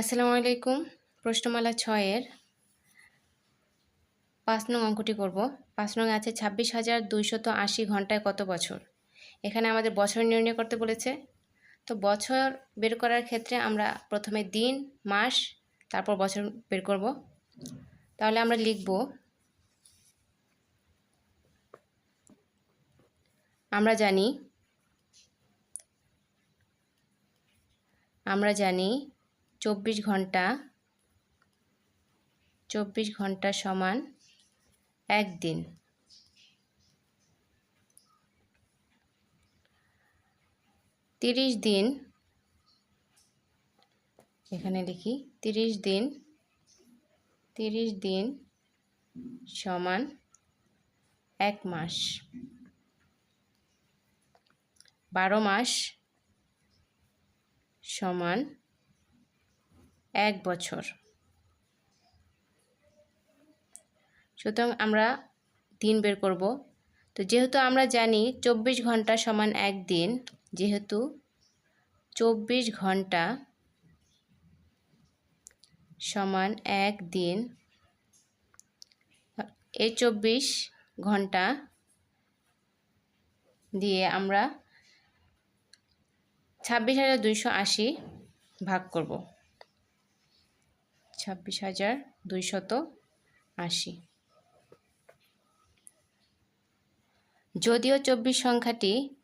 আসসালামু আলাইকুম। প্রশ্নমালা ছয়ের পাঁচ নং অঙ্কটি করব। পাঁচ নং আছে ছাব্বিশ হাজার দুইশত আশি ঘন্টায় কত বছর? এখানে আমাদের বছর নির্ণয় করতে বলেছে। তো বছর বের করার ক্ষেত্রে আমরা প্রথমে দিন, মাস, তারপর বছর বের করব। তাহলে আমরা লিখব, আমরা জানি আমরা জানি চব্বিশ ঘণ্টা চব্বিশ ঘণ্টা সমান একদিন তিরিশ দিন, এখানে লিখি তিরিশ দিন তিরিশ দিন সমান এক মাস। বারো মাস সমান এক বছর। সুতরাং আমরা দিন বের করব। তো যেহেতু আমরা জানি চব্বিশ ঘণ্টা সমান এক দিন, যেহেতু চব্বিশ ঘণ্টা সমান এক দিন, এই চব্বিশ ঘণ্টা দিয়ে আমরা ছাব্বিশ হাজার দুইশো আশি ভাগ করব। ছাব্বিশ হাজার দুইশত আশি। যদিও চব্বিশ সংখ্যাটি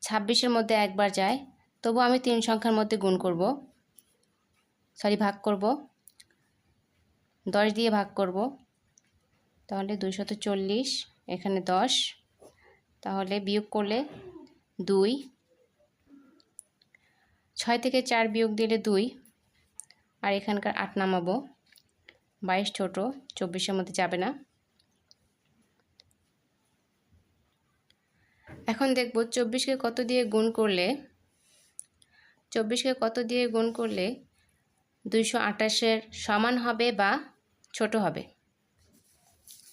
ছাব্বিশের মধ্যে একবার যায়, তবু আমি তিন সংখ্যার মধ্যে গুণ করব। সরি, ভাগ করব। দশ দিয়ে ভাগ করব। তাহলে দুইশত চল্লিশ, এখানে দশ। তাহলে বিয়োগ করলে দুই। ছয় থেকে চার বিয়োগ দিলে দুই। আর এখানকার আট নামাবো। বাইশ ছোট, চব্বিশের মধ্যে যাবে না। এখন দেখব চব্বিশকে কত দিয়ে গুণ করলে, চব্বিশকে কত দিয়ে গুণ করলে দুইশো আঠাশের সমান হবে বা ছোট হবে?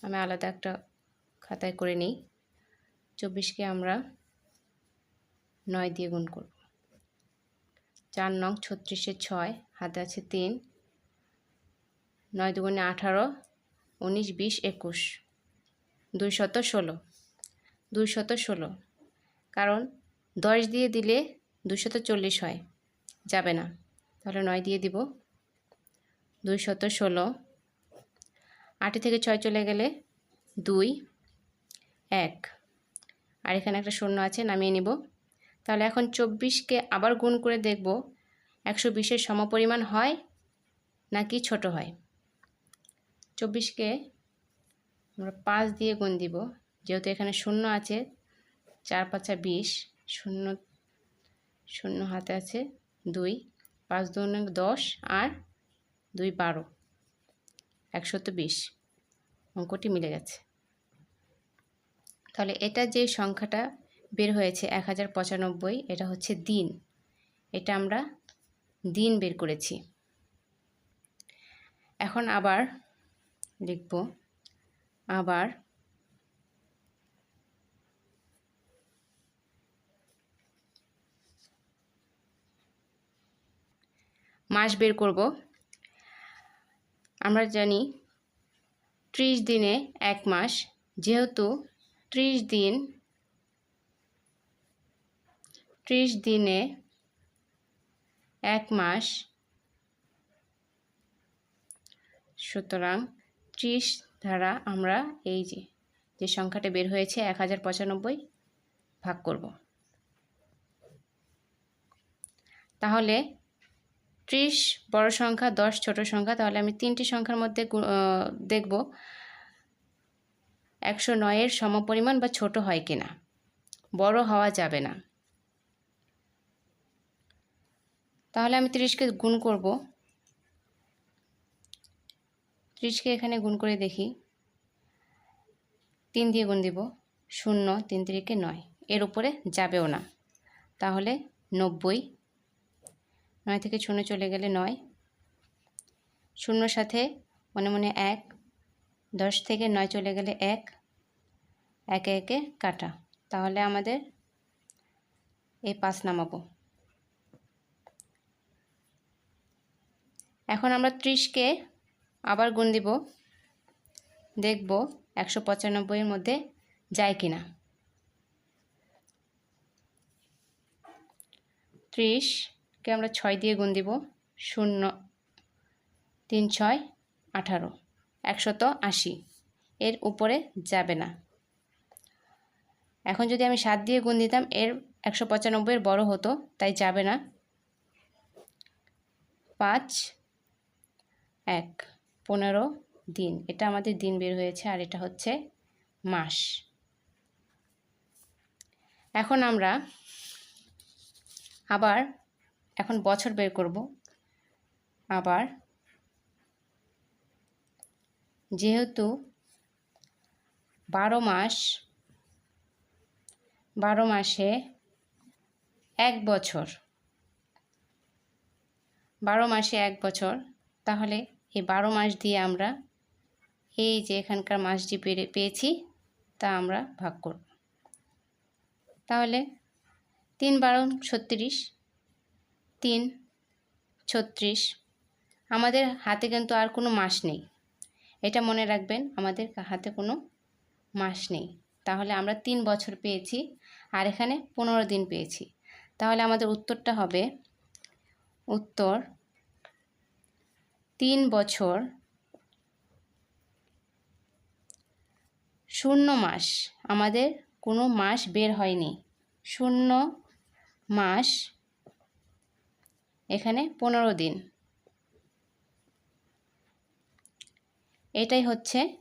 আমি আলাদা একটা খাতায় করে নিই। চব্বিশকে আমরা নয় দিয়ে গুণ করব। চার নং ছত্রিশে ছয়। হাতে আছে তিন। নয় দুগুণে আঠারো, উনিশ, বিশ, একুশ। দুই শত ষোলো। দুই শত ষোলো। কারণ দশ দিয়ে দিলে দুশত চল্লিশ হয়। যাবে না। তাহলে নয় দিয়ে দিব। দুই শত ষোলো। আটে থেকে ছয় চলে গেলে দুই, এক। আর এখানে একটা শূন্য আছে, নামিয়ে নিব। তাহলে এখন চব্বিশকে আবার গুণ করে দেখব একশো বিশের সমপরিমাণ হয় নাকি ছোট হয়? চব্বিশকে আমরা পাঁচ দিয়ে গুণ দিব। যেহেতু এখানে শূন্য আছে, চার পাঁচা বিশ, শূন্য শূন্য হাতে আছে দুই, পাঁচ দু দশ আর দুই বারো, একশো একশত বিশ। অঙ্কটি মিলে গেছে। তাহলে এটা যে সংখ্যাটা বের হয়েছে এক হাজার পঁচানব্বই, এটা হচ্ছে দিন। এটা আমরা দিন বের করেছি। এখন আবার লিখব, আবার মাস বের করব। আমরা জানি ত্রিশ দিনে এক মাস, যেহেতু ত্রিশ দিন, ত্রিশ দিনে এক মাস। সুতরাং ত্রিশ দ্বারা আমরা এই যে যে সংখ্যাটা বের হয়েছে এক হাজার পঁচানব্বই ভাগ করব। তাহলে ত্রিশ বড় সংখ্যা, দশ ছোট সংখ্যা, তাহলে আমি তিনটি সংখ্যার মধ্যে দেখব একশো নয়ের সমপরিমাণ বা ছোট হয় কিনা। বড় হওয়া যাবে না। তাহলে আমি তিরিশকে গুণ করব। তিরিশকে এখানে গুণ করে দেখি। তিন দিয়ে গুণ দিব। শূন্য, তিন তিরিকে নয়। এর উপরে যাবেও না। তাহলে নব্বই। নয় থেকে শূন্য চলে গেলে নয়। শূন্যর সাথে মনে মনে এক। দশ থেকে নয় চলে গেলে এক। একে একে কাটা। তাহলে আমাদের এই পাঁচ নামাবো। এখন আমরা ত্রিশকে আবার গুণ দিব। দেখব একশো পঁচানব্বইয়ের মধ্যে যায় কি না ত্রিশকে আমরা ছয় দিয়ে গুণ দিব, শূন্য, তিন, ছয়, আঠারো, একশত আশি। এর উপরে যাবে না। এখন যদি আমি সাত দিয়ে গুণ দিতাম, এর একশো পঁচানব্বইয়ের বড় হতো, তাই যাবে না। পাঁচ এক, পনেরো দিন। এটা আমাদের দিন বের হয়েছে আর এটা হচ্ছে মাস। এখন আমরা আবার, এখন বছর বের করব। আবার যেহেতু বারো মাস, বারো মাসে এক বছর, বারো মাসে এক বছর, তাহলে এই বারো মাস দিয়ে আমরা এই যে এখানকার মাসটি পেরে, পেয়েছি, তা আমরা ভাগ করব। তাহলে তিন বারো ছত্রিশ, তিন ছত্রিশ, আমাদের হাতে কিন্তু আর কোনো মাস নেই। এটা মনে রাখবেন, আমাদের হাতে কোনো মাস নেই। তাহলে আমরা তিন বছর পেয়েছি আর এখানে পনেরো দিন পেয়েছি। তাহলে আমাদের উত্তরটা হবে উত্তর তিন বছর। শূন্য মাস। আমাদের কোনো মাস বের হয়নি। শূন্য মাস। এখানে পনেরো দিন। এটাই হচ্ছে